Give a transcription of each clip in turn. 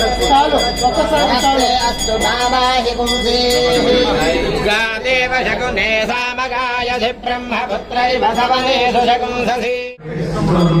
చాలు ఒక్కసారి చాలు. అస్తు నామాహి పుంసీ. గాదేవ శకునే సామగాయధి బ్రహ్మపుత్రైవ సవనేషు శకుంససి. స్వామి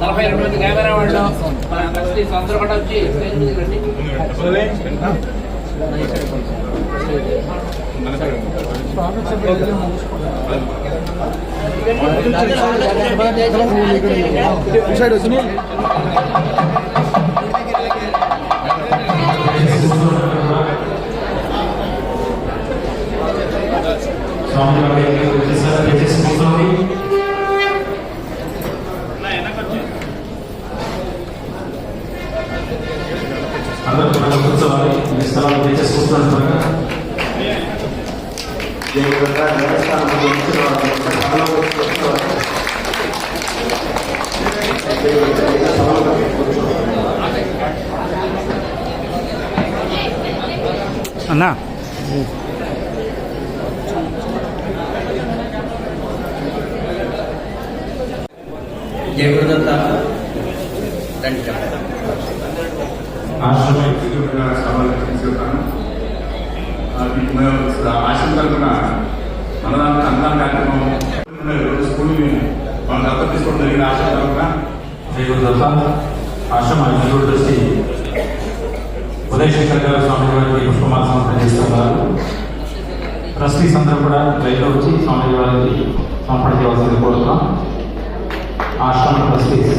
నలభై రెండు మంది కెమెరా వాళ్ళు. మన అందరికీ అందరూ కూడా వచ్చి స్టేజ్ మీదకి రండి. దేవుడుగా అన్నా. జయగురుదత్త అన్నదాన అన్నదాన మనం దత్తత తీసుకోవడం జరిగిన ఆశం తరఫున శ్రీగురుదత్త ఆశ్రమ ఎగ్జిక్యూటివ్ ట్రస్టీ ఉదయశేఖర్ గారు స్వామి గారికి పుష్పమాసం అందజేస్తున్నారు ట్రస్టీస్ అందరూ కూడా రైల్లో వచ్చి స్వామి గారికి సమర్పణ చేయవలసింది కోరుతున్నాం. ఆశ్రమ ట్రస్టీస్.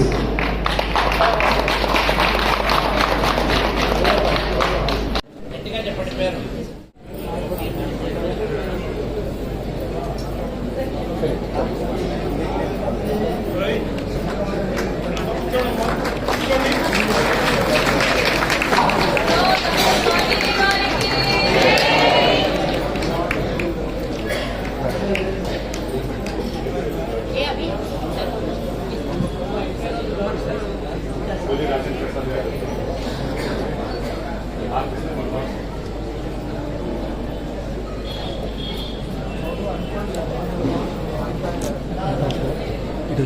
এটা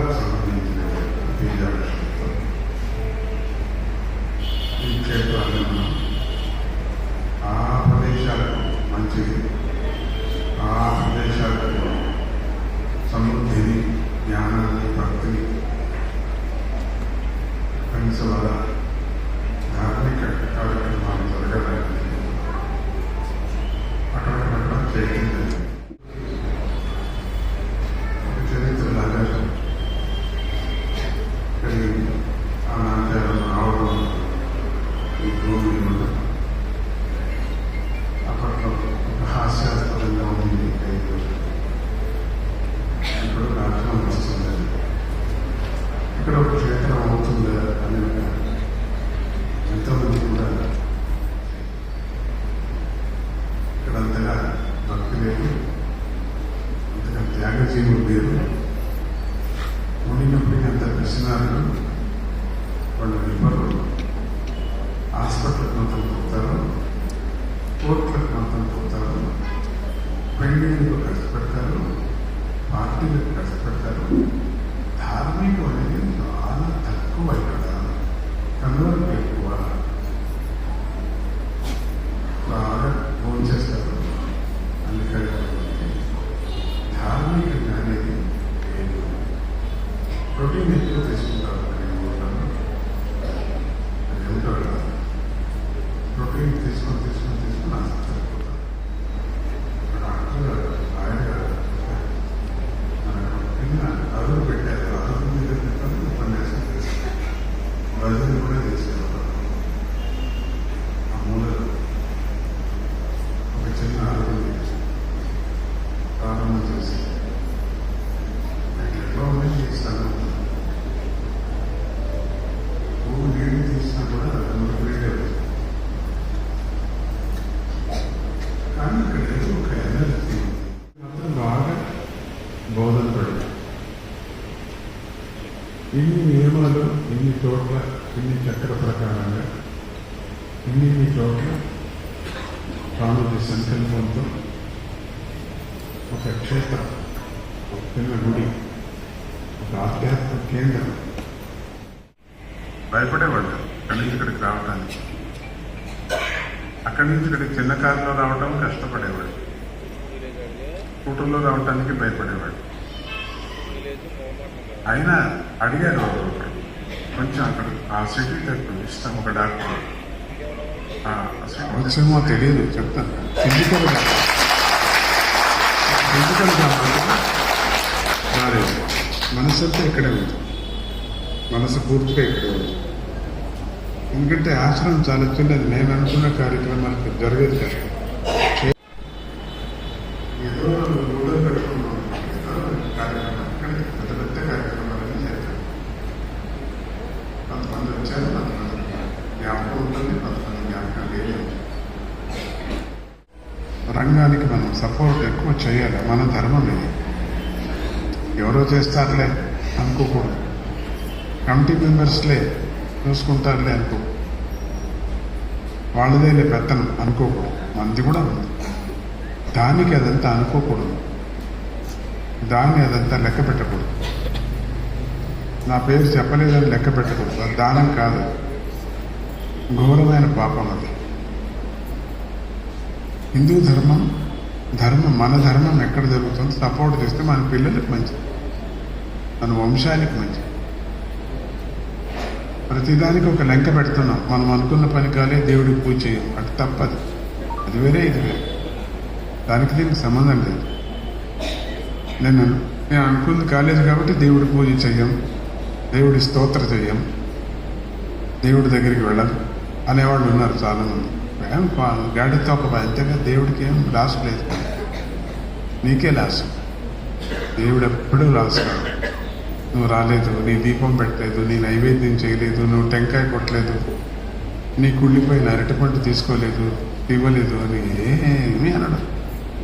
から続く人気で、ビ చోట్ల ఇన్ని చక్ర ప్రకారంగా ఇన్ని చోట్ల స్వామిజీ సంకల్పంతో ఒక క్షేత్రం ఒక చిన్న గుడి ఒక ఆధ్యాత్మ కేంద్రం. భయపడేవాళ్ళు అక్కడి నుంచి ఇక్కడికి రావడానికి అక్కడి నుంచి ఇక్కడికి చిన్న కారులో రావడం కష్టపడేవాడు స్కూటర్లో రావడానికి భయపడేవాడు అయినా అడిగారు ఒకరు కొంచెం అక్కడ ఆ సిటీ తరపు ఇస్తాం ఒక డాక్టర్ వచ్చేమో తెలియదు చెప్తాను ఫిజికల్గా ఫిజికల్గా రాలేదు మనసు అంతా ఇక్కడే ఉంది. మనసు పూర్తిగా ఇక్కడే ఉంది. ఎందుకంటే ఆశ్రమం చాలా చిన్నది. నేను అనుకున్న కార్యక్రమాలకు జరిగేది కదా. రంగానికి మనం సపోర్ట్ ఎక్కువ చేయాలి. మన ధర్మం ఇది. ఎవరో చేస్తారులే అనుకోకూడదు. కమిటీ మెంబర్స్లే చూసుకుంటారులే అనుకో. వాళ్ళదేలే పెత్తనం అనుకోకూడదు. మంది కూడా ఉంది. దానికి అదంతా అనుకోకూడదు. దాన్ని అదంతా లెక్క పెట్టకూడదు. నా పేరు చెప్పలేదని లెక్క పెట్టకూడదు. అది దానం కాదు. ఘోరమైన పాపం అది. హిందూ ధర్మం ధర్మం మన ధర్మం ఎక్కడ జరుగుతుందో సపోర్ట్ చేస్తే మన పిల్లలకు మంచిది. మన వంశానికి మంచిది. ప్రతిదానికి ఒక లెంక పెడుతున్నాం. మనం అనుకున్న పని కాలే దేవుడికి పూజ చేయం. అటు తప్పదు. అది వేరే ఇది వేరే. దానికి దీనికి సంబంధం లేదు. నేను నేను అనుకుంది కాలేదు కాబట్టి దేవుడి పూజ చేయం. దేవుడి స్తోత్ర చేయం. దేవుడి దగ్గరికి వెళ్ళం అనేవాళ్ళు ఉన్నారు చాలామంది. ఏం పా- గాడితో ఒక అంతేగా దేవుడికి ఏం లాస్ లేదు. నీకే లాస్. దేవుడు ఎప్పుడూ లాస్ కాదు. నువ్వు రాలేదు నీ దీపం పెట్టలేదు నీ నైవేద్యం చేయలేదు నువ్వు టెంకాయ కొట్టలేదు నీ కుళ్ళిపోయిన అరటిపండు తీసుకోలేదు ఇవ్వలేదు అని ఏమీ అనడు.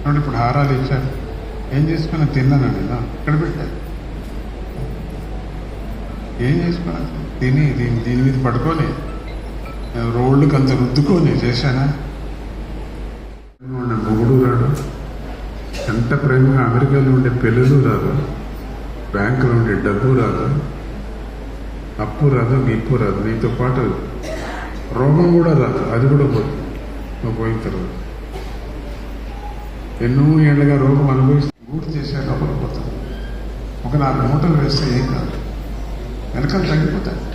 అంటే ఇప్పుడు హారాలు ఇచ్చారు. ఏం చేసుకున్నా తిన్నాను నేను? ఇక్కడ పెట్టాను ఏం చేసుకున్నా? తిని దీని దీని మీద పడుకోలేదు రోడ్లకు అంత రుద్దుకొని చేశానా? ఉండే మొగుడు రాడు ఎంత ప్రేమగా అమెరికాలో ఉండే పిల్లలు రాదు. బ్యాంకులో ఉండే డబ్బు రాదు. అప్పు రాదు గిప్పు రాదు. నీతో పాటు రోగం కూడా రాదు. అది కూడా పోదు. నువ్వు పోయిన తర్వాత. ఎన్నో ఏళ్ళుగా రోగం అనుభవిస్తే ఊటి చేశాక అప్పుడు పోతాం ఒక నాలుగు మూటలు వేస్తే ఏం కాదు. వెనకాల తగ్గిపోతాయి.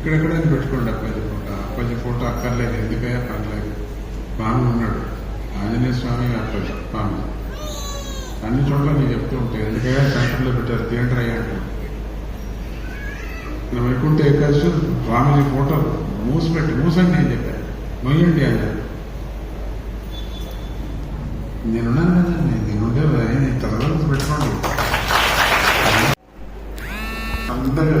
ఇక్కడెక్కడ పెట్టుకోండి అప్పాజీ ఫోటో. అప్పాజీ ఫోటో అక్కర్లేదు ఎందుకయ్యా? పర్లేదు. స్వామి ఉన్నాడు. ఆంజనేయ స్వామి అప్పాజీ స్వామి అన్ని చోట్ల నేను చెప్తూ ఉంటాయి. ఎందుకయ్యా? సెంటర్లో పెట్టారు. థియేటర్ అయ్యాడు నా వైకుంఠ ఏకాదశి స్వామిజీ ఫోటో మూసిపెట్టి. మూసండి అని చెప్పాను మొయ్యండి అన్నారు. నేనున్నాను కదండి నేనుండే నేను తర్వాత పెట్టుకోండి. అందరూ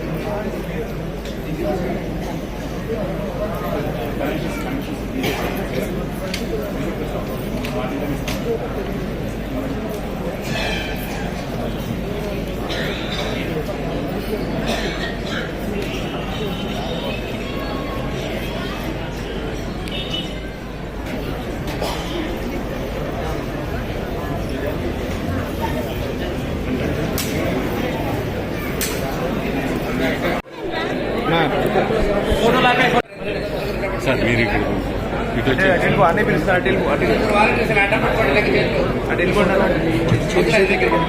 వండుకుంటున్నాం మనకి సార్ మీరు ఇక్కడ అన్ని పిలుస్తారు అటు వెళ్ళిపో, అటు వెళ్ళిపో. వాలంటీర్స్ అడ్డం పట్టుకోండి లెక్క చేయండి. అటు వెళ్ళిపోండి అన్న. వదిలేయండి దగ్గరికి.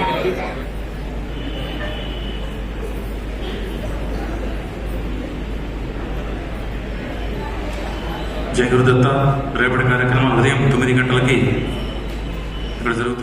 జయ గురుదత్త రేపటి కార్యక్రమం ఉదయం తొమ్మిది గంటలకి ఇక్కడ జరుగుతుంది